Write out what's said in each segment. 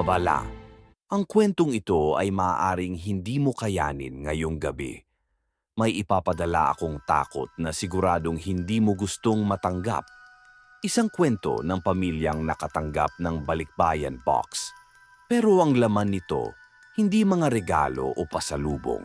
Babala. Ang kwentong ito ay maaaring hindi mo kayanin ngayong gabi. May ipapadala akong takot na siguradong hindi mo gustong matanggap. Isang kwento ng pamilyang nakatanggap ng balikbayan box. Pero ang laman nito, hindi mga regalo o pasalubong,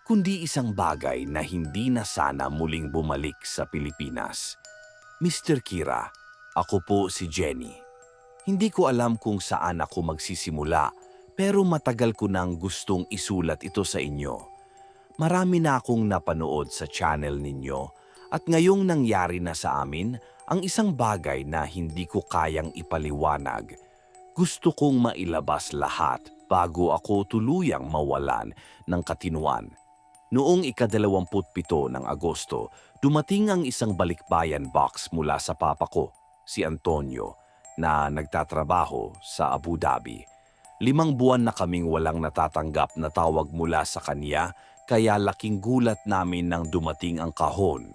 kundi isang bagay na hindi na sana muling bumalik sa Pilipinas. Mr. Kira, ako po si Jenny. Hindi ko alam kung saan ako magsisimula, pero matagal ko nang gustong isulat ito sa inyo. Marami na akong napanood sa channel ninyo at ngayong nangyari na sa amin ang isang bagay na hindi ko kayang ipaliwanag. Gusto kong mailabas lahat bago ako tuluyang mawalan ng katinuan. Noong ikadalawamputpito ng Agosto, dumating ang isang balikbayan box mula sa papa ko, si Antonio, na nagtatrabaho sa Abu Dhabi. Limang buwan na kaming walang natatanggap na tawag mula sa kanya, kaya laking gulat namin nang dumating ang kahon.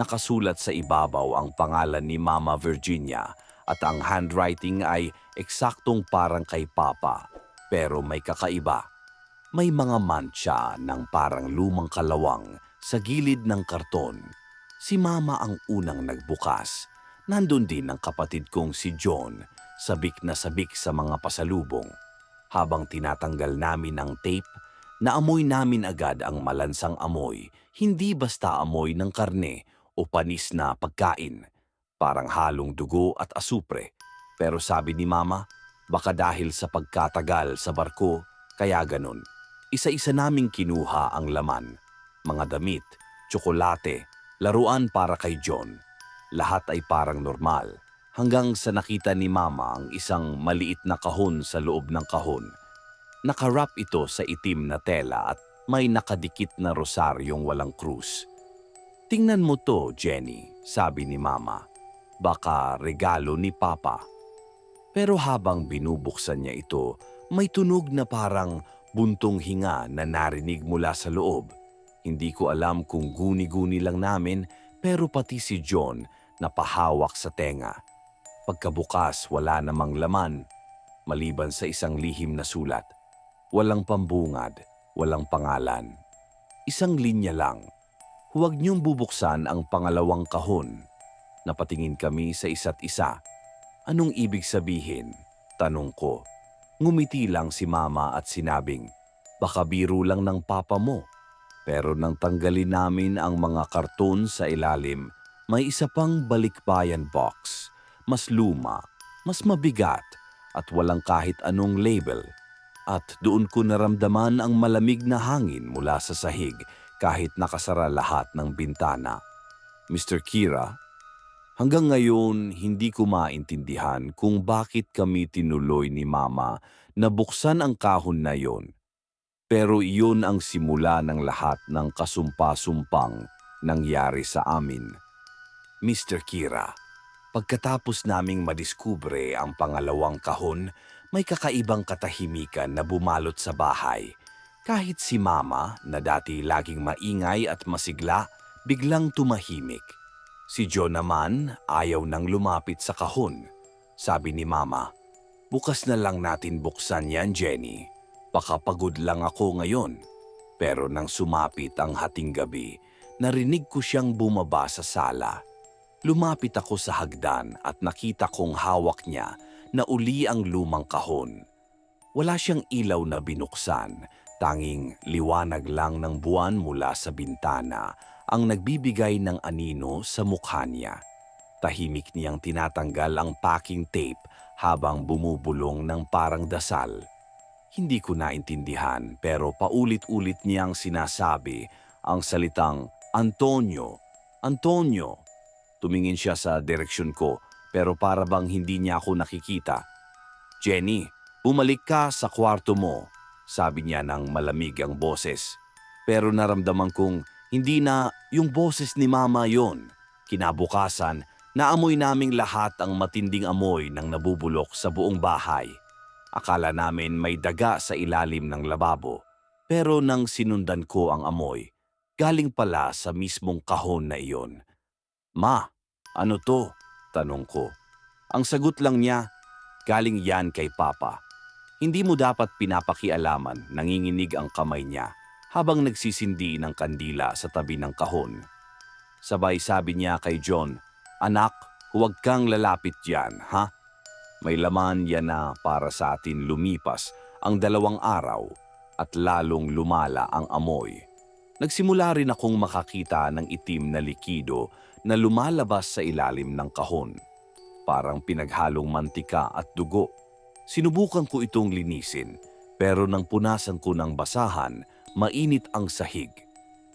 Nakasulat sa ibabaw ang pangalan ni Mama Virginia at ang handwriting ay eksaktong parang kay Papa, pero may kakaiba. May mga mancha ng parang lumang kalawang sa gilid ng karton. Si Mama ang unang nagbukas. Nandun din ang kapatid kong si John, sabik na sabik sa mga pasalubong. Habang tinatanggal namin ang tape, naamoy namin agad ang malansang amoy, hindi basta amoy ng karne o panis na pagkain. Parang halong dugo at asupre. Pero sabi ni Mama, baka dahil sa pagkatagal sa barko, kaya ganun. Isa-isa naming kinuha ang laman. Mga damit, tsokolate, laruan para kay John. Lahat ay parang normal. Hanggang sa nakita ni Mama ang isang maliit na kahon sa loob ng kahon. Nakarap ito sa itim na tela at may nakadikit na rosaryong walang krus. Tingnan mo to, Jenny, sabi ni Mama. Baka regalo ni Papa. Pero habang binubuksan niya ito, may tunog na parang buntong hinga na narinig mula sa loob. Hindi ko alam kung guni-guni lang namin pero pati si John napahawak sa tenga. Pagkabukas wala namang laman, maliban sa isang lihim na sulat. Walang pambungad, walang pangalan. Isang linya lang. Huwag niyong bubuksan ang pangalawang kahon. Napatingin kami sa isa't isa. Anong ibig sabihin? Tanong ko. Ngumiti lang si mama at sinabing, baka biro lang ng papa mo. Pero nang tanggalin namin ang mga karton sa ilalim, may isa pang balikbayan box, mas luma, mas mabigat, at walang kahit anong label. At doon ko naramdaman ang malamig na hangin mula sa sahig kahit nakasara lahat ng bintana. Mr. Kira, Hanggang ngayon, hindi ko maintindihan kung bakit kami tinuloy ni Mama na buksan ang kahon na yon. Pero iyon ang simula ng lahat ng kasumpa-sumpang nangyari sa amin. Mr. Kira, pagkatapos naming madiskubre ang pangalawang kahon, may kakaibang katahimikan na bumalot sa bahay. Kahit si Mama, na dati laging maingay at masigla, biglang tumahimik. Si John naman ayaw nang lumapit sa kahon. Sabi ni Mama, bukas na lang natin buksan yan, Jenny. Baka lang ako ngayon. Pero nang sumapit ang hating gabi, narinig ko siyang bumaba sa sala. Lumapit ako sa hagdan at nakita kong hawak niya na uli ang lumang kahon. Wala siyang ilaw na binuksan, tanging liwanag lang ng buwan mula sa bintana ang nagbibigay ng anino sa mukha niya. Tahimik niyang tinatanggal ang packing tape habang bumubulong ng parang dasal. Hindi ko naintindihan pero paulit-ulit niyang sinasabi ang salitang Antonio, Antonio. Tumingin siya sa direksyon ko pero para bang hindi niya ako nakikita. Jenny, bumalik ka sa kwarto mo, sabi niya ng malamig ang boses. Pero naramdaman kong hindi na yung boses ni Mama yon. Kinabukasan, naamoy naming lahat ang matinding amoy ng nabubulok sa buong bahay. Akala namin may daga sa ilalim ng lababo. Pero nang sinundan ko ang amoy, galing pala sa mismong kahon na iyon. Ma, ano to? Tanong ko. Ang sagot lang niya, galing yan kay Papa. Hindi mo dapat pinapakialaman, nanginginig ang kamay niya habang nagsisindi ng kandila sa tabi ng kahon. Sabay sabi niya kay John, Anak, huwag kang lalapit diyan, ha? May laman yan na para sa atin lumipas ang dalawang araw at lalong lumala ang amoy. Nagsimula rin akong makakita ng itim na likido na lumalabas sa ilalim ng kahon. Parang pinaghalong mantika at dugo. Sinubukan ko itong linisin pero nang punasan ko ng basahan, mainit ang sahig.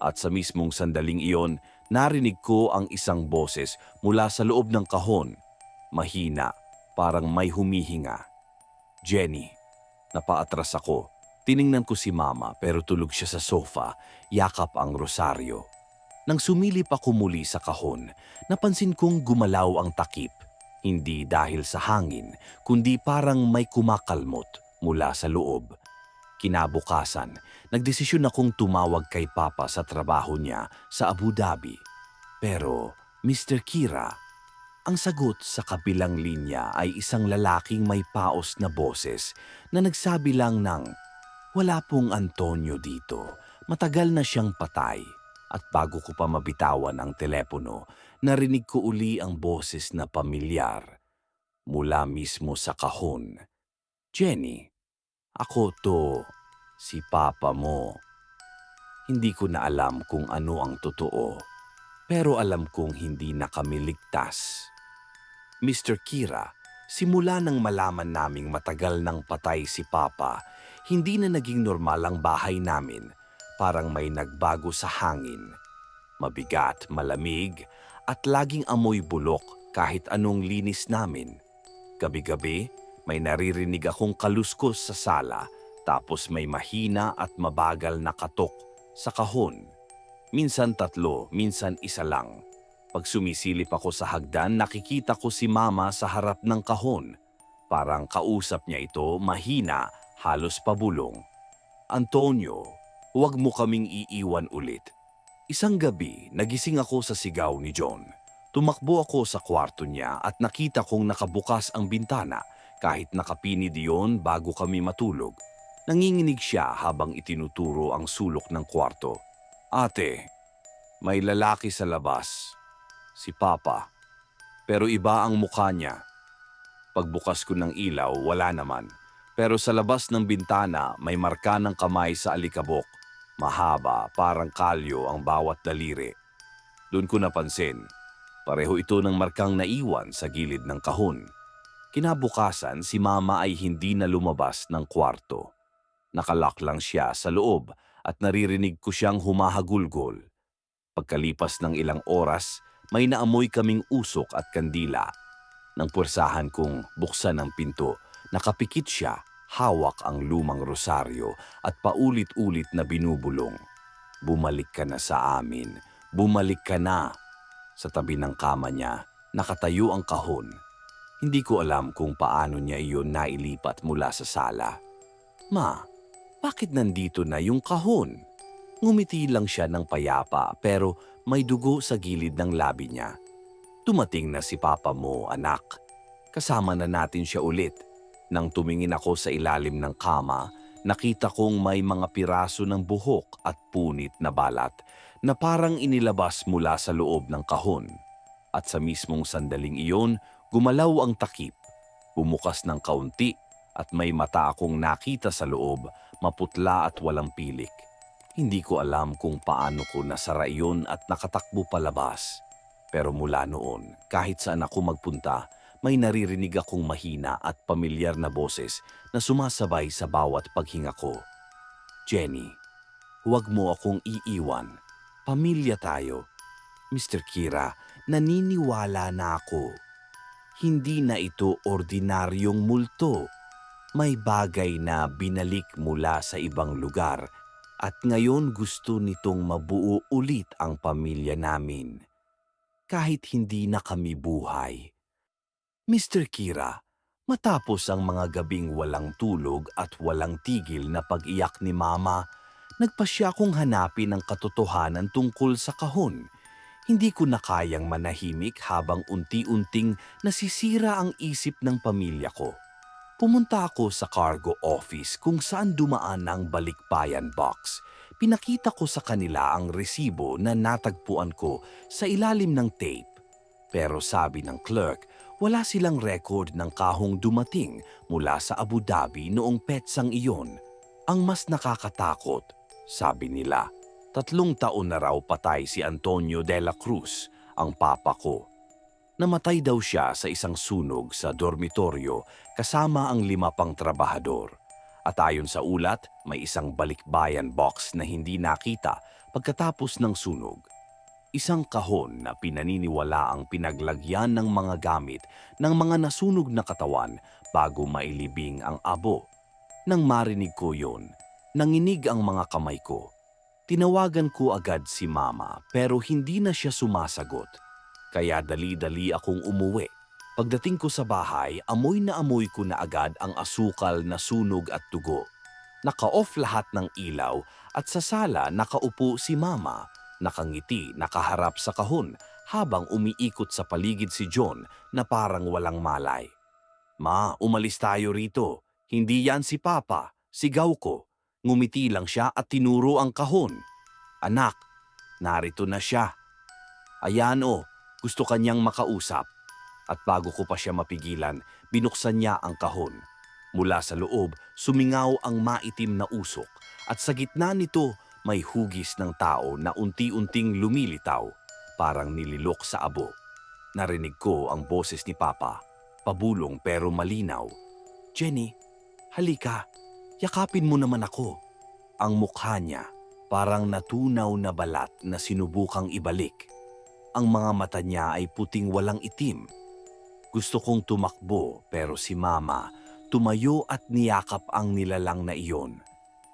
At sa mismong sandaling iyon, narinig ko ang isang boses mula sa loob ng kahon. Mahina, parang may humihinga. Jenny, napaatras ako. Tiningnan ko si mama pero tulog siya sa sofa, yakap ang rosaryo. Nang sumilip ako muli sa kahon, napansin kong gumalaw ang takip. Hindi dahil sa hangin, kundi parang may kumakalmot mula sa loob. Kinabukasan, nagdesisyon akong tumawag kay Papa sa trabaho niya sa Abu Dhabi. Pero, Mr. Kira, ang sagot sa kabilang linya ay isang lalaking may paos na boses na nagsabi lang ng, Wala pong Antonio dito, matagal na siyang patay. At bago ko pa mabitawan ang telepono, narinig ko uli ang boses na pamilyar mula mismo sa kahon. Jenny, ako to, si papa mo. Hindi ko na alam kung ano ang totoo, pero alam kong hindi na kami ligtas. Mr. Kira, simula nang malaman naming matagal nang patay si Papa, hindi na naging normal ang bahay namin. Parang may nagbago sa hangin. Mabigat, malamig, at laging amoy bulok kahit anong linis namin. Gabi-gabi, may naririnig akong kaluskos sa sala tapos may mahina at mabagal na katok sa kahon. Minsan tatlo, minsan isa lang. Pag sumisilip ako sa hagdan, nakikita ko si mama sa harap ng kahon. Parang kausap niya ito, mahina, halos pabulong. Antonio, huwag mo kaming iiwan ulit. Isang gabi, nagising ako sa sigaw ni John. Tumakbo ako sa kwarto niya at nakita kong nakabukas ang bintana kahit nakapinid iyon bago kami matulog. Nanginginig siya habang itinuturo ang sulok ng kwarto. Ate, may lalaki sa labas. Si Papa. Pero iba ang mukha niya. Pagbukas ko ng ilaw, wala naman. Pero sa labas ng bintana, may marka ng kamay sa alikabok. Mahaba, parang kalyo ang bawat daliri. Doon ko napansin, pareho ito ng markang naiwan sa gilid ng kahon. Kinabukasan, si Mama ay hindi na lumabas ng kwarto. Nakalak lang siya sa loob at naririnig ko siyang humahagulgol. Pagkalipas ng ilang oras, may naamoy kaming usok at kandila. Nang puwersahan kong buksan ang pinto, nakapikit siya, hawak ang lumang rosaryo at paulit-ulit na binubulong. Bumalik ka na sa amin, bumalik ka na. Sa tabi ng kama niya, nakatayo ang kahon. Hindi ko alam kung paano niya iyon nailipat mula sa sala. Ma, bakit nandito na yung kahon? Ngumiti lang siya ng payapa pero may dugo sa gilid ng labi niya. Tumating na si papa mo, anak. Kasama na natin siya ulit. Nang tumingin ako sa ilalim ng kama, nakita kong may mga piraso ng buhok at punit na balat na parang inilabas mula sa loob ng kahon. At sa mismong sandaling iyon, gumalaw ang takip. Bumukas ng kaunti at may mata akong nakita sa loob, maputla at walang pilik. Hindi ko alam kung paano ko nasara iyon at nakatakbo palabas. Pero mula noon, kahit saan ako magpunta, may naririnig akong mahina at pamilyar na boses na sumasabay sa bawat paghinga ko. Jenny, huwag mo akong iiwan. Pamilya tayo. Mr. Kira, naniniwala na ako. Hindi na ito ordinaryong multo. May bagay na binalik mula sa ibang lugar at ngayon gusto nitong mabuo ulit ang pamilya namin. Kahit hindi na kami buhay. Mr. Kira, matapos ang mga gabing walang tulog at walang tigil na pag-iyak ni Mama, nagpasya kong hanapin ang katotohanan tungkol sa kahon. Hindi ko na kayang manahimik habang unti-unting nasisira ang isip ng pamilya ko. Pumunta ako sa cargo office kung saan dumaan ang balikbayan box. Pinakita ko sa kanila ang resibo na natagpuan ko sa ilalim ng tape. Pero sabi ng clerk, wala silang record ng kahong dumating mula sa Abu Dhabi noong petsang iyon. Ang mas nakakatakot, sabi nila, tatlong taon na raw patay si Antonio de la Cruz, ang papa ko. Namatay daw siya sa isang sunog sa dormitoryo kasama ang lima pang trabahador. At ayon sa ulat, may isang balikbayan box na hindi nakita pagkatapos ng sunog. Isang kahon na pinaniniwala ang pinaglagyan ng mga gamit ng mga nasunog na katawan bago mailibing ang abo. Nang marinig ko yon, nanginig ang mga kamay ko. Tinawagan ko agad si mama pero hindi na siya sumasagot. Kaya dali-dali akong umuwi. Pagdating ko sa bahay, amoy na amoy ko na agad ang asukal na sunog at dugo. Naka-off lahat ng ilaw at sa sala nakaupo si mama, nakangiti, nakaharap sa kahon habang umiikot sa paligid si John na parang walang malay. Ma, umalis tayo rito. Hindi yan si Papa, sigaw ko. Ngumiti lang siya at tinuro ang kahon. Anak, narito na siya. Ayan o, gusto kanyang makausap. At bago ko pa siya mapigilan, binuksan niya ang kahon. Mula sa loob, sumingaw ang maitim na usok at sa gitna nito may hugis ng tao na unti-unting lumilitaw, parang nililok sa abo. Narinig ko ang boses ni Papa, pabulong pero malinaw. Jenny, halika, yakapin mo naman ako. Ang mukha niya, parang natunaw na balat na sinubukang ibalik. Ang mga mata niya ay puting walang itim. Gusto kong tumakbo pero si Mama tumayo at niyakap ang nilalang na iyon.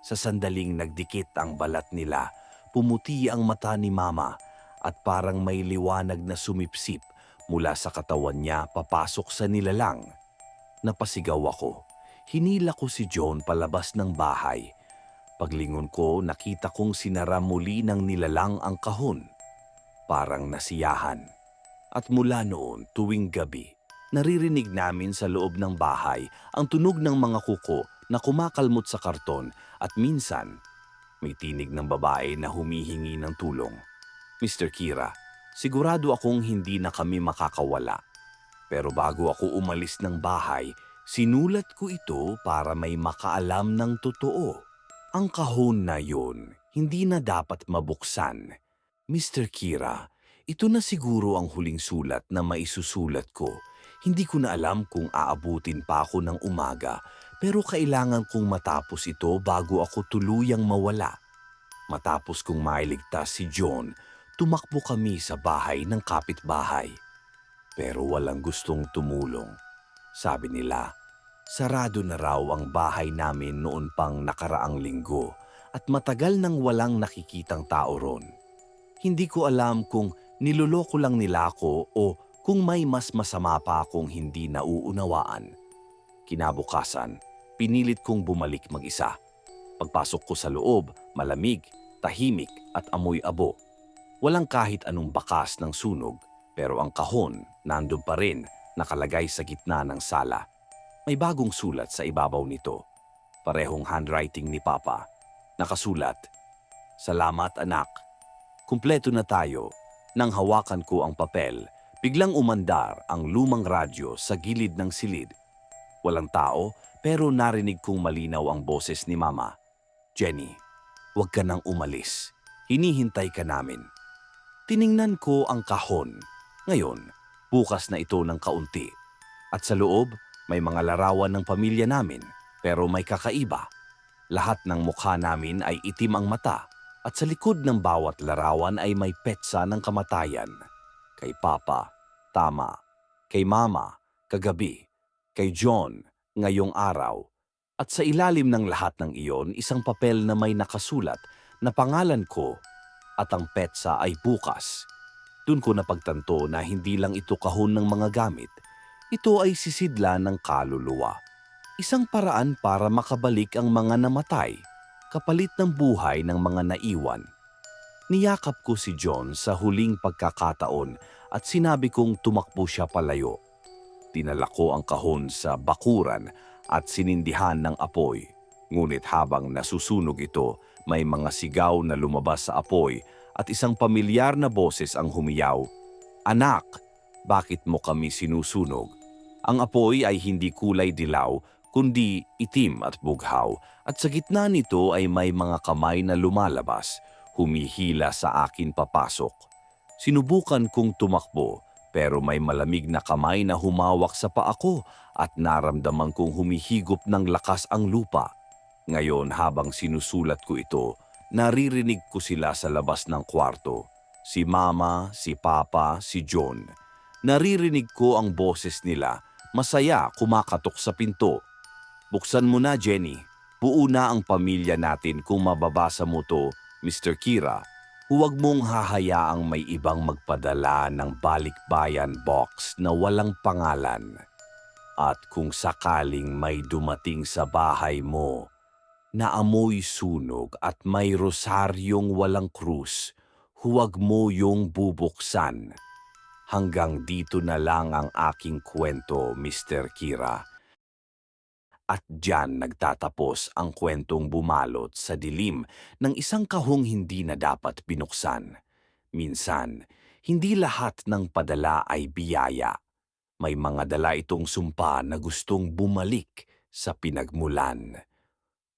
Sa sandaling nagdikit ang balat nila, pumuti ang mata ni Mama at parang may liwanag na sumipsip mula sa katawan niya papasok sa nilalang. Napasigaw ako. Hinila ko si John palabas ng bahay. Paglingon ko, nakita kong sinara muli ng nilalang ang kahon parang nasiyahan. At mula noon, tuwing gabi, naririnig namin sa loob ng bahay ang tunog ng mga kuko na kumakalmot sa karton at minsan, may tinig ng babae na humihingi ng tulong. Mr. Kira, sigurado akong hindi na kami makakawala. Pero bago ako umalis ng bahay, sinulat ko ito para may makaalam ng totoo. Ang kahon na yun, hindi na dapat mabuksan Mr. Kira, ito na siguro ang huling sulat na maisusulat ko. Hindi ko na alam kung aabutin pa ako ng umaga, pero kailangan kong matapos ito bago ako tuluyang mawala. Matapos kong mailigtas si John, tumakbo kami sa bahay ng kapitbahay. Pero walang gustong tumulong. Sabi nila, sarado na raw ang bahay namin noon pang nakaraang linggo at matagal nang walang nakikitang tao ron. Hindi ko alam kung niloloko lang nila ako o kung may mas masama pa akong hindi nauunawaan. Kinabukasan, pinilit kong bumalik mag-isa. Pagpasok ko sa loob, malamig, tahimik at amoy abo. Walang kahit anong bakas ng sunog, pero ang kahon nandun pa rin, nakalagay sa gitna ng sala. May bagong sulat sa ibabaw nito. Parehong handwriting ni Papa. Nakasulat, Salamat anak, Kumpleto na tayo. Nang hawakan ko ang papel, biglang umandar ang lumang radyo sa gilid ng silid. Walang tao pero narinig kong malinaw ang boses ni Mama. Jenny, huwag ka nang umalis. Hinihintay ka namin. Tiningnan ko ang kahon. Ngayon, bukas na ito ng kaunti. At sa loob, may mga larawan ng pamilya namin, pero may kakaiba. Lahat ng mukha namin ay itim ang mata at sa likod ng bawat larawan ay may petsa ng kamatayan. Kay Papa, tama. Kay Mama, kagabi. Kay John, ngayong araw. At sa ilalim ng lahat ng iyon, isang papel na may nakasulat na pangalan ko at ang petsa ay bukas. Doon ko napagtanto na hindi lang ito kahon ng mga gamit. Ito ay sisidla ng kaluluwa. Isang paraan para makabalik ang mga namatay kapalit ng buhay ng mga naiwan. Niyakap ko si John sa huling pagkakataon at sinabi kong tumakbo siya palayo. Tinala ko ang kahon sa bakuran at sinindihan ng apoy. Ngunit habang nasusunog ito, may mga sigaw na lumabas sa apoy at isang pamilyar na boses ang humiyaw, Anak, bakit mo kami sinusunog? Ang apoy ay hindi kulay dilaw, kundi itim at bughaw at sa gitna nito ay may mga kamay na lumalabas, humihila sa akin papasok. Sinubukan kong tumakbo pero may malamig na kamay na humawak sa paa ko at naramdaman kong humihigop ng lakas ang lupa. Ngayon habang sinusulat ko ito, naririnig ko sila sa labas ng kwarto. Si Mama, si Papa, si John. Naririnig ko ang boses nila, masaya kumakatok sa pinto. Buksan mo na, Jenny. Buo na ang pamilya natin kung mababasa mo to, Mr. Kira. Huwag mong hahayaang may ibang magpadala ng balikbayan box na walang pangalan. At kung sakaling may dumating sa bahay mo, na amoy sunog at may rosaryong walang krus, huwag mo yung bubuksan. Hanggang dito na lang ang aking kwento, Mr. Kira. At diyan nagtatapos ang kwentong bumalot sa dilim ng isang kahong hindi na dapat binuksan. Minsan, hindi lahat ng padala ay biyaya. May mga dala itong sumpa na gustong bumalik sa pinagmulan.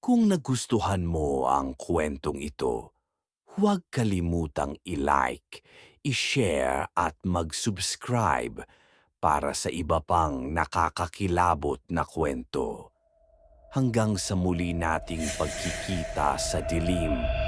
Kung nagustuhan mo ang kwentong ito, huwag kalimutang i-like, i-share at mag-subscribe para sa iba pang nakakakilabot na kwento. Hanggang sa muli nating pagkikita sa dilim